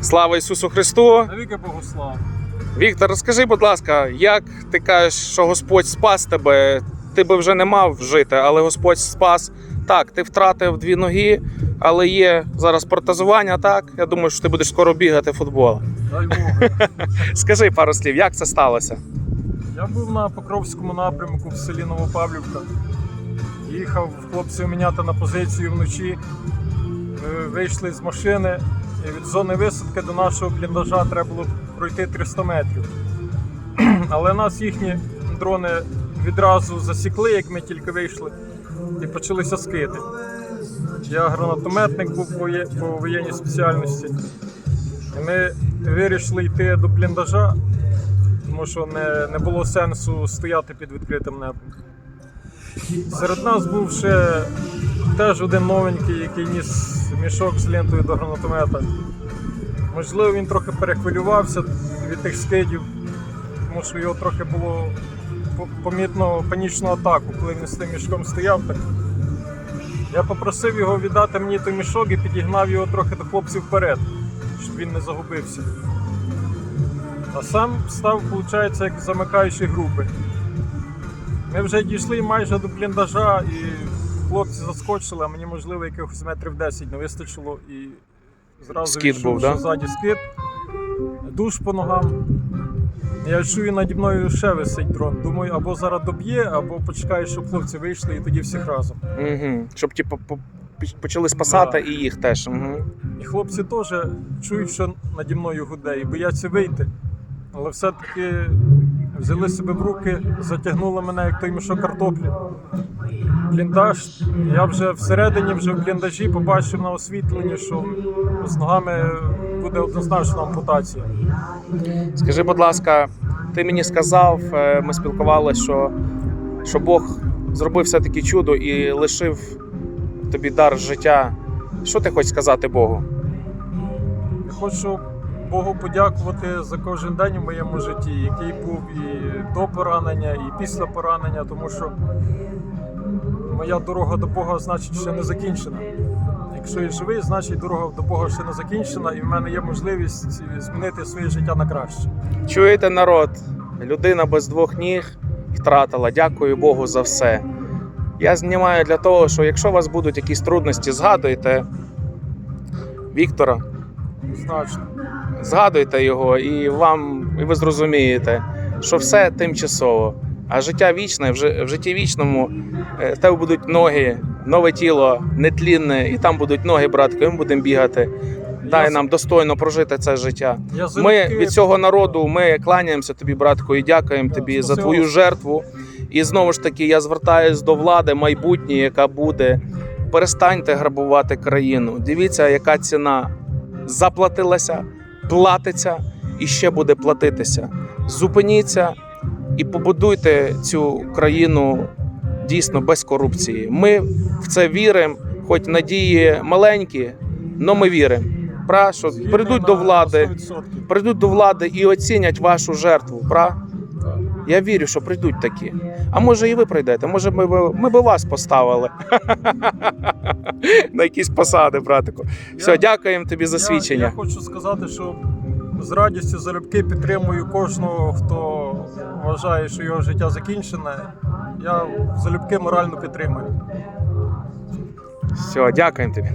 Слава Ісусу Христу! Навіки Богослав. Віктор, розкажи, будь ласка, як ти кажеш, що Господь спас тебе? Ти би вже не мав жити, але Господь спас. Так, ти втратив дві ноги, але є зараз протезування. Так, я думаю, що ти будеш скоро бігати в футбол. Дай Бог. Скажи пару слів, як це сталося? Я був на Покровському напрямку в селі Новопавлівка. Їхав хлопців міняти на позицію вночі. Е, Вийшли з машини. І від зони висадки до нашого бліндажа треба було пройти 300 метрів. Але нас їхні дрони відразу засікли, як ми тільки вийшли, і почалися скиди. Я гранатометник був по воєнній спеціальності. І ми вирішили йти до бліндажа, тому що не, не було сенсу стояти під відкритим небом. Серед нас був ще теж один новенький, який ніс мішок з лентою до гранатомета. Можливо, він трохи перехвилювався від тих скидів, тому що його трохи було помітно панічну атаку, коли він з тим мішком стояв. Так. Я попросив його віддати мені той мішок і підігнав його трохи до хлопців вперед, щоб він не загубився. А сам став, виходить, як замикаючий групи. Ми вже дійшли майже до бліндажа, і хлопці заскочили, а мені, можливо, якихось метрів 10 не вистачило і зразу Скид відчув, був, що да? ззаді скид, душ по ногам. Я чую, наді мною ще висить дрон. Думаю, або зараз доб'є, або почекаю, щоб хлопці вийшли і тоді всіх разом. Угу. Щоб типу, по- почали спасати Да. і їх теж. Угу. І хлопці теж чують, що наді мною гуде, і бояться вийти. Але все-таки взяли себе в руки, затягнули мене, як той мішок картоплі. Бліндаж. Я вже всередині, вже в бліндажі побачив на освітленні, що з ногами буде однозначно ампутація. Скажи, будь ласка, ти мені сказав, е, ми спілкувалися, що, що Бог зробив все-таки чудо і лишив тобі дар життя. Що ти хочеш сказати Богу? Я хочу Богу подякувати за кожен день у моєму житті, який був і до поранення, і після поранення, тому що моя дорога до Бога, значить, ще не закінчена. Якщо я живий, значить дорога до Бога ще не закінчена, і в мене є можливість змінити своє життя на краще. Чуєте, народ? Людина без двох ніг втратила. Дякую Богу за все. Я знімаю для того, що якщо у вас будуть якісь трудності, згадуйте Віктора, Значно. згадуйте його, і вам і ви зрозумієте, що все тимчасово. А життя вічне, в житті вічному е, в тебе будуть ноги, нове тіло, нетлінне, і там будуть ноги, братко, і ми будемо бігати. Дай нам достойно прожити це життя. Ми від цього народу ми кланяємося тобі, братко, і дякуємо тобі за твою жертву. І знову ж таки, я звертаюсь до влади майбутньої, яка буде. Перестаньте грабувати країну. Дивіться, яка ціна заплатилася, платиться і ще буде платитися. Зупиніться і побудуйте цю країну дійсно без корупції. Ми в це віримо, хоч надії маленькі, але ми віримо. Пра, що прийдуть до влади, прийдуть до влади і оцінять вашу жертву. Пра? Я вірю, що прийдуть такі. А може і ви прийдете, може ми би, ми би вас поставили на якісь посади, братику. Все, дякуємо тобі за свідчення. Я, хочу сказати, що з радістю залюбки підтримую кожного, хто вважає, що його життя закінчене. Я залюбки морально підтримую. Все, дякуємо тобі.